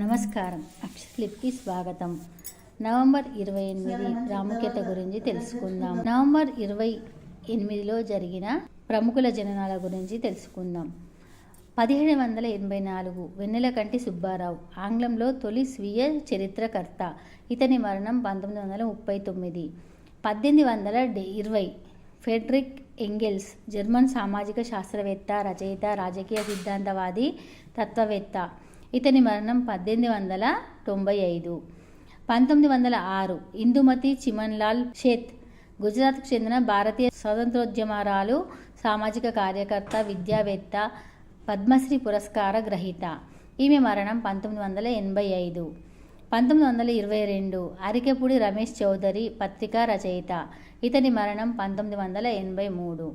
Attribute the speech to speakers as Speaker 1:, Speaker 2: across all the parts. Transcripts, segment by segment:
Speaker 1: నమస్కారం. అక్షక్లిప్కి స్వాగతం. నవంబర్ ఇరవై ఎనిమిది ప్రాముఖ్యత గురించి తెలుసుకుందాం. నవంబర్ ఇరవై ఎనిమిదిలో జరిగిన ప్రముఖుల జననాల గురించి తెలుసుకుందాం. పదిహేడు వందల ఎనభై నాలుగు వెన్నెలకంటి సుబ్బారావు ఆంగ్లంలో తొలి స్వీయ చరిత్రకర్త. ఇతని మరణం పంతొమ్మిది వందల ముప్పై తొమ్మిది. పద్దెనిమిది వందల ఇరవై ఫెడ్రిక్ ఎంగెల్స్ జర్మన్ సామాజిక శాస్త్రవేత్త రచయిత రాజకీయ సిద్ధాంతవాది తత్వవేత్త. ఇతని మరణం పద్దెనిమిది వందల తొంభై ఐదు. పంతొమ్మిది వందల ఆరు ఇందుమతి చిమన్లాల్ షేత్ గుజరాత్కు చెందిన భారతీయ స్వాతంత్రోద్యమరాలు సామాజిక కార్యకర్త విద్యావేత్త పద్మశ్రీ పురస్కార గ్రహీత. ఈమె మరణం పంతొమ్మిది వందల ఎనభై ఐదు. పంతొమ్మిది వందల ఇరవై రెండు అరికెపూడి రమేష్ చౌదరి పత్రికా రచయిత. ఇతని మరణం పంతొమ్మిది వందల ఎనభై మూడు.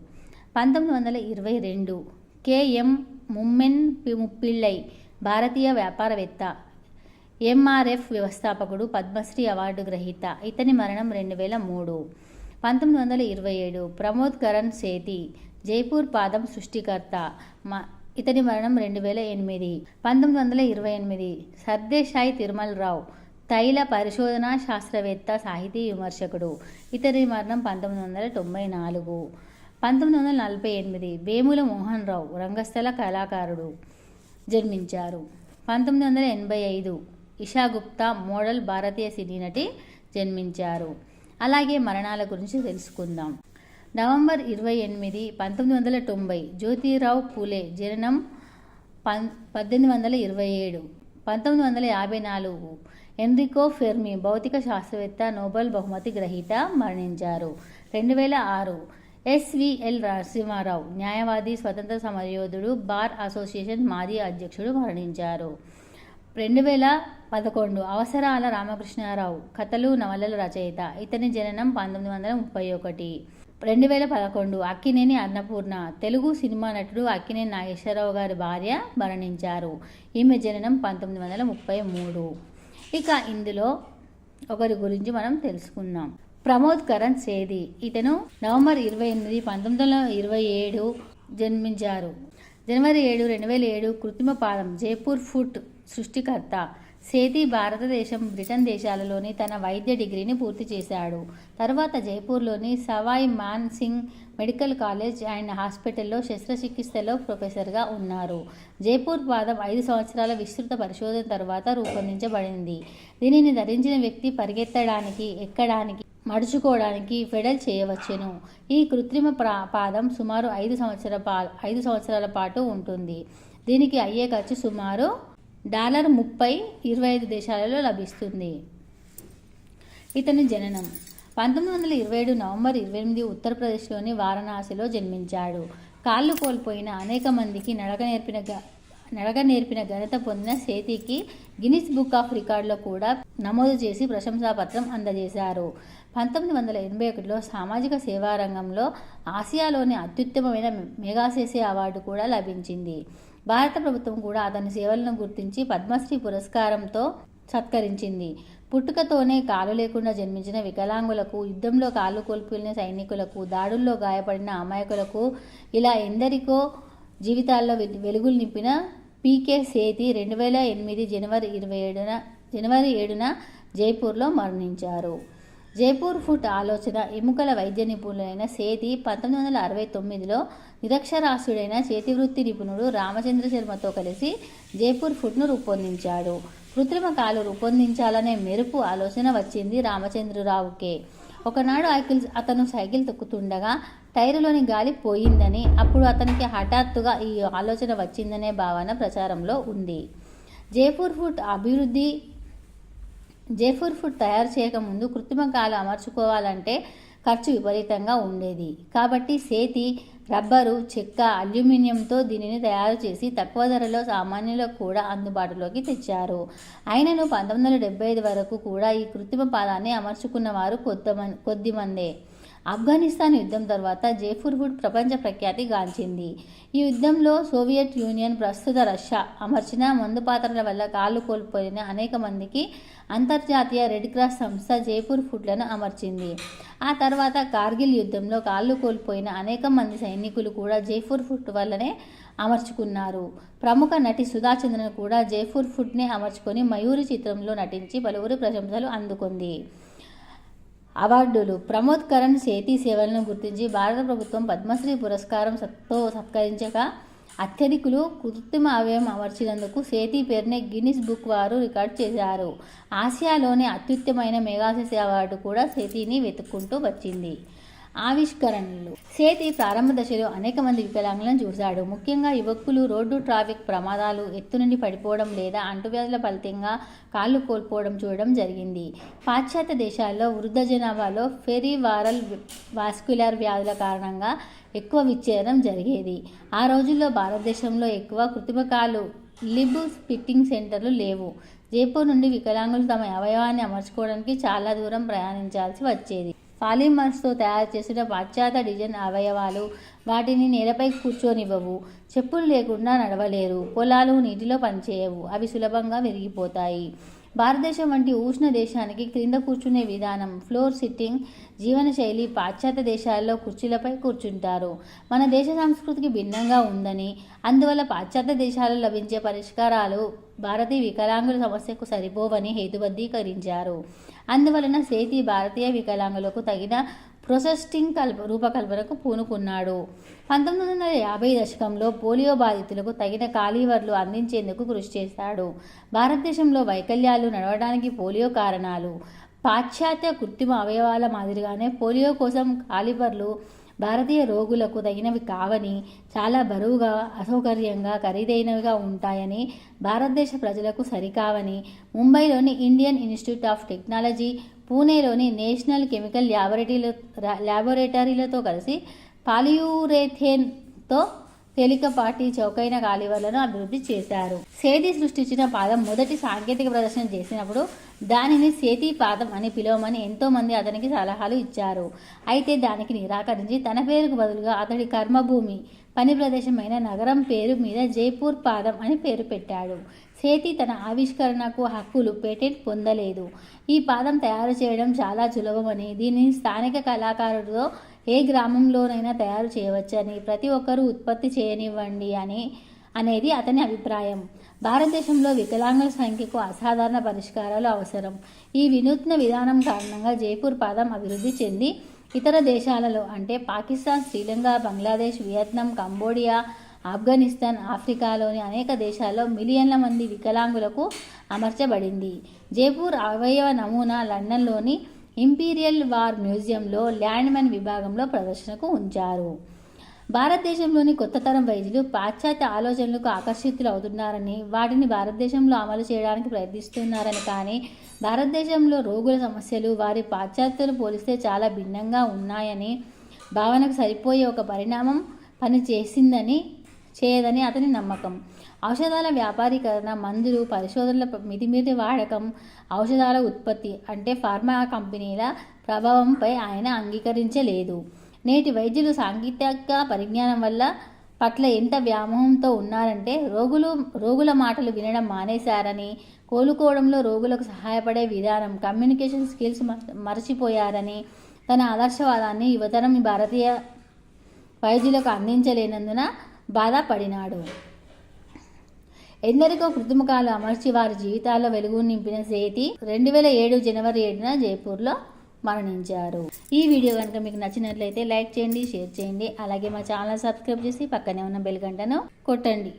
Speaker 1: పంతొమ్మిది వందల ఇరవై రెండు కేఎం ముమ్మెన్ పి- ముప్పిళ్ళై భారతీయ వ్యాపారవేత్త ఎంఆర్ఎఫ్ వ్యవస్థాపకుడు పద్మశ్రీ అవార్డు గ్రహీత. ఇతని మరణం రెండు వేల మూడు. పంతొమ్మిది వందల ఇరవై ఏడు. ప్రమోద్ కరణ్ సేతి జైపూర్ పాదం సృష్టికర్త. మ- ఇతని మరణం రెండు వేల ఎనిమిది. పంతొమ్మిది వందల ఇరవై ఎనిమిది. సర్దేశాయి తిరుమల్ రావు తైల పరిశోధన శాస్త్రవేత్త సాహితీ విమర్శకుడు. ఇతని మరణం పంతొమ్మిది వందల తొంభై నాలుగు. పంతొమ్మిది వందల నలభై ఎనిమిది. వేముల మోహన్ రావు రంగస్థల కళాకారుడు. జన్మించారు. పంతొమ్మిది వందల ఎనభై ఐదు ఇషా గుప్తా మోడల్ భారతీయ సినీ నటి జన్మించారు. అలాగే మరణాల గురించి తెలుసుకుందాం. నవంబర్ ఇరవై ఎనిమిది పంతొమ్మిది వందల తొంభై జ్యోతిరావు పూలే జననం పం పద్దెనిమిది వందల ఇరవై ఏడు. పంతొమ్మిది వందల యాభై నాలుగు ఎన్రికో ఫెర్మి భౌతిక శాస్త్రవేత్త నోబెల్ బహుమతి గ్రహీత మరణించారు. రెండు వేల ఆరు ఎస్విఎల్ నరసింహారావు న్యాయవాది స్వతంత్ర సమరయోధుడు బార్ అసోసియేషన్ మాజీ అధ్యక్షుడు మరణించారు. రెండు వేల పదకొండు అవసరాల రామకృష్ణారావు కథలు నవలల రచయిత ఇతని జననం పంతొమ్మిది వందల ముప్పై ఒకటి. రెండు వేల పదకొండు అక్కినేని అన్నపూర్ణ తెలుగు సినిమా నటుడు అక్కినేని నాగేశ్వరరావు గారి భార్య మరణించారు. ఈమె జననం పంతొమ్మిది వందల ముప్పై మూడు. ఇక ఇందులో ఒకరి గురించి మనం తెలుసుకుందాం. ప్రమోద్ కరణ్ సేది. ఇతను నవంబర్ ఇరవై ఎనిమిది పంతొమ్మిది వందల ఇరవై ఏడు జన్మించారు. జనవరి ఏడు రెండు వేల ఏడు కృత్రిమ పాదం జైపూర్ ఫుట్ సృష్టికర్త. సేతి భారతదేశం బ్రిటన్ దేశాలలోని తన వైద్య డిగ్రీని పూర్తి చేశాడు. తర్వాత జైపూర్లోని Sawai Man Singh medical college and హాస్పిటల్లో శస్త్రచికిత్సలో ప్రొఫెసర్గా ఉన్నారు. జైపూర్ పాదం ఐదు సంవత్సరాల విస్తృత పరిశోధన తర్వాత రూపొందించబడింది. దీనిని ధరించిన వ్యక్తి పరిగెత్తడానికి ఎక్కడానికి మడుచుకోవడానికి ఫెడల్ చేయవచ్చును. ఈ కృత్రిమ ప్రా- పాదం సుమారు ఐదు సంవత్సరాల పా ఐదు సంవత్సరాల పాటు ఉంటుంది. దీనికి అయ్యే ఖర్చు సుమారు డాలర్ ముప్పై ఇరవై ఐదు దేశాలలో లభిస్తుంది. ఇతని జననం. పంతొమ్మిది వందల ఇరవై ఏడు నవంబర్ ఇరవై ఎనిమిది ఉత్తరప్రదేశ్లోని వారణాసిలో జన్మించాడు. కాళ్ళు కోల్పోయిన అనేక మందికి నడక నేర్పిన నడక నేర్పిన ఘనత పొందిన సేతికి గిన్నిస్ బుక్ ఆఫ్ రికార్డులో కూడా నమోదు చేసి ప్రశంసాపత్రం అందజేశారు. పంతొమ్మిది వందల ఎనభై ఒకటిలో సామాజిక సేవా రంగంలో ఆసియాలోని అత్యుత్తమమైన మెగాసేసే అవార్డు కూడా లభించింది. భారత ప్రభుత్వం కూడా అతని సేవలను గుర్తించి పద్మశ్రీ పురస్కారంతో సత్కరించింది. పుట్టుకతోనే కాలు లేకుండా జన్మించిన వికలాంగులకు యుద్ధంలో కాళ్ళు కోల్పోయిన సైనికులకు దాడుల్లో గాయపడిన అమాయకులకు ఇలా ఎందరికో జీవితాల్లో వెలుగులు నింపిన పీకే సేతి రెండు వేల ఎనిమిది జనవరి ఇరవై ఏడున జనవరి ఏడున జైపూర్లో మరణించారు. జైపూర్ ఫుట్ ఆలోచన ఎముకల వైద్య నిపుణులైన సేతి పంతొమ్మిది వందల అరవై తొమ్మిదిలో నిరక్షరాస్యుడైన చేతివృత్తి నిపుణుడు రామచంద్ర శర్మతో కలిసి జైపూర్ ఫుట్ను రూపొందించాడు. కృత్రిమ కాలు రూపొందించాలనే మెరుపు ఆలోచన వచ్చింది రామచంద్రరావుకే. ఒకనాడు ఆకిల్ అతను సైకిల్ తొక్కుతుండగా టైరులోని గాలి పోయిందని అప్పుడు అతనికి హఠాత్తుగా ఈ ఆలోచన వచ్చిందనే భావన ప్రచారంలో ఉంది. జైపూర్ ఫుట్ అభివృద్ధి జైపూర్ ఫుడ్ తయారు చేయకముందు కృత్రిమ కాలు అమర్చుకోవాలంటే ఖర్చు విపరీతంగా ఉండేది. కాబట్టి సేతి రబ్బరు చెక్క అల్యూమినియంతో దీనిని తయారు చేసి తక్కువ ధరలో సామాన్యులకు కూడా అందుబాటులోకి తెచ్చారు. అయినను పంతొమ్మిది వందల డెబ్బై ఐదు వరకు కూడా ఈ కృత్రిమ పాదాన్ని అమర్చుకున్న వారు కొద్దిమంది కొద్దిమందే. ఆఫ్ఘనిస్తాన్ యుద్ధం తర్వాత జైపూర్ ఫుడ్ ప్రపంచ ప్రఖ్యాతి గాంచింది. ఈ యుద్ధంలో సోవియట్ యూనియన్ ప్రస్తుత రష్యా అమర్చిన మందు పాత్రల వల్ల కాళ్ళు కోల్పోయిన అనేక మందికి అంతర్జాతీయ రెడ్ క్రాస్ సంస్థ జైపూర్ ఫుడ్లను అమర్చింది. ఆ తర్వాత కార్గిల్ యుద్ధంలో కాళ్ళు కోల్పోయిన అనేక మంది సైనికులు కూడా జైపూర్ ఫుడ్ వల్లనే అమర్చుకున్నారు. ప్రముఖ నటి సుధా చంద్రన్ కూడా జైపూర్ ఫుడ్నే అమర్చుకొని మయూరి చిత్రంలో నటించి పలువురు ప్రశంసలు అందుకుంది. అవార్డులు. ప్రమోద్ కరణ్ సేతి సేవలను గుర్తించి భారత ప్రభుత్వం పద్మశ్రీ పురస్కారం సత్తో సత్కరించగా అత్యధికులు కృత్రిమ అవయవం అమర్చినందుకు సేతి పేరునే గిన్నిస్ బుక్ వారు రికార్డ్ చేశారు. ఆసియాలోనే అత్యుత్తమైన మెగాసెస్ అవార్డు కూడా సేతిని వెతుక్కుంటూ వచ్చింది. ఆవిష్కరణలు. సేతి ప్రారంభ దశలో అనేక మంది వికలాంగులను చూశాడు. ముఖ్యంగా యువకులు రోడ్డు ట్రాఫిక్ ప్రమాదాలు ఎత్తు నుండి పడిపోవడం లేదా అంటువ్యాధుల ఫలితంగా కాళ్ళు కోల్పోవడం చూడడం జరిగింది. పాశ్చాత్య దేశాల్లో వృద్ధ జనాభాలో ఫెరీవారల్ వాస్క్యులర్ వ్యాధుల కారణంగా ఎక్కువ విచ్ఛేదనం జరిగేది. ఆ రోజుల్లో భారతదేశంలో ఎక్కువ కృత్రిమ కాలు లిబ్ ఫిట్టింగ్ సెంటర్లు లేవు. జైపూర్ నుండి వికలాంగులు తమ అవయవాన్ని అమర్చుకోవడానికి చాలా దూరం ప్రయాణించాల్సి వచ్చేది. పాలిమర్స్తో తయారు చేసిన పాశ్చాత్య డిజైన్ అవయవాలు వాటిని నేలపై కూర్చోనివ్వవు. చెప్పులు లేకుండా నడవలేరు. పొలాలు నీటిలో పనిచేయవు. అవి సులభంగా విరిగిపోతాయి. భారతదేశం వంటి ఉష్ణ దేశానికి క్రింద కూర్చునే విధానం ఫ్లోర్ సిట్టింగ్ జీవనశైలి పాశ్చాత్య దేశాల్లో కుర్చీలపై కూర్చుంటారు. మన దేశ సంస్కృతికి భిన్నంగా ఉందని అందువల్ల పాశ్చాత్య దేశాల్లో లభించే పరిష్కారాలు భారతీయ వికలాంగుల సమస్యకు సరిపోవని హేతుబద్ధీకరించారు. అందువలన సేతి భారతీయ వికలాంగులకు తగిన ప్రొసెస్టింగ్ కల్ప రూపకల్పనకు పూనుకున్నాడు. పంతొమ్మిది వందల యాభై దశకంలో పోలియో బాధితులకు తగిన కాలీవర్లు అందించేందుకు కృషి చేశాడు భారతదేశంలో వైకల్యాలు నడవడానికి పోలియో కారణాలు. పాశ్చాత్య కృత్రిమ అవయవాల మాదిరిగానే పోలియో కోసం కాలివర్లు భారతీయ రోగులకు తగినవి కావని చాలా బరువుగా అసౌకర్యంగా ఖరీదైనవిగా ఉంటాయని భారతదేశ ప్రజలకు సరికావని ముంబైలోని ఇండియన్ ఇన్స్టిట్యూట్ ఆఫ్ టెక్నాలజీ పూణేలోని నేషనల్ కెమికల్ ల్యాబొరేటరీల ల్యాబొరేటరీలతో కలిసి పాలియూరేథేన్తో తేలికపాటి చౌకైన కాలివర్లను అభివృద్ధి చేశారు. సేతి సృష్టించిన పాదం మొదటి సాంకేతిక ప్రదర్శన చేసినప్పుడు దానిని సేతి పాదం అని పిలవమని ఎంతో మంది అతనికి సలహాలు ఇచ్చారు. అయితే దానికి నిరాకరించి తన పేరుకు బదులుగా అతడి కర్మభూమి పని ప్రదేశమైన నగరం పేరు మీద జైపూర్ పాదం అని పేరు పెట్టాడు. సేతి తన ఆవిష్కరణకు హక్కులు పేటెంట్ పొందలేదు. ఈ పాదం తయారు చేయడం చాలా సులభమని దీనిని స్థానిక కళాకారుడితో ఏ గ్రామంలోనైనా తయారు చేయవచ్చని ప్రతి ఒక్కరూ ఉత్పత్తి చేయనివ్వండి అని అనేది అతని అభిప్రాయం. భారతదేశంలో వికలాంగుల సంఖ్యకు అసాధారణ పరిష్కారాలు అవసరం. ఈ వినూత్న విధానం కారణంగా జైపూర్ పాదం అభివృద్ధి చెంది ఇతర దేశాలలో అంటే పాకిస్తాన్ శ్రీలంక బంగ్లాదేశ్ వియత్నాం కంబోడియా ఆఫ్ఘనిస్తాన్ ఆఫ్రికాలోని అనేక దేశాల్లో మిలియన్ల మంది వికలాంగులకు అమర్చబడింది. జైపూర్ అవయవ నమూనా లండన్లోని ఇంపీరియల్ వార్ మ్యూజియంలో ల్యాండ్మెన్ విభాగంలో ప్రదర్శనకు ఉంచారు. భారతదేశంలోని కొత్త తరం వైద్యులు పాశ్చాత్య ఆలోచనలకు ఆకర్షితులు అవుతున్నారని వాటిని భారతదేశంలో అమలు చేయడానికి ప్రయత్నిస్తున్నారని కానీ భారతదేశంలో రోగుల సమస్యలు వారి పాశ్చాత్యులు పోలిస్తే చాలా భిన్నంగా ఉన్నాయని భావనకు సరిపోయే ఒక పరిణామం పని చేసిందని చేయదని అతని నమ్మకం. ఔషధాల వ్యాపారీకరణ మందులు పరిశోధనల మితిమీరి వాడకం ఔషధాల ఉత్పత్తి అంటే ఫార్మా కంపెనీల ప్రభావంపై ఆయన అంగీకరించలేదు. నేటి వైద్యులు సాంకేతిక పరిజ్ఞానం వల్ల పట్ల ఎంత వ్యామోహంతో ఉన్నారంటే రోగులు రోగుల మాటలు వినడం మానేశారని కోలుకోవడంలో రోగులకు సహాయపడే విధానం కమ్యూనికేషన్ స్కిల్స్ మరచిపోయారని తన ఆదర్శవాదాన్ని యువతరం భారతీయ వైద్యులకు అందించలేనందున బాధపడినాడు. ఎందరికో కృత్రిమకాలు అమర్చి వారి జీవితాల్లో వెలుగు నింపిన సేతి రెండు వేల ఏడు జనవరి ఏడున జైపూర్లో మరణించారు. ఈ వీడియో కనుక మీకు నచ్చినట్లయితే లైక్ చేయండి షేర్ చేయండి. అలాగే మా ఛానల్ సబ్స్క్రైబ్ చేసి పక్కనే ఉన్న బెల్ గంటను కొట్టండి.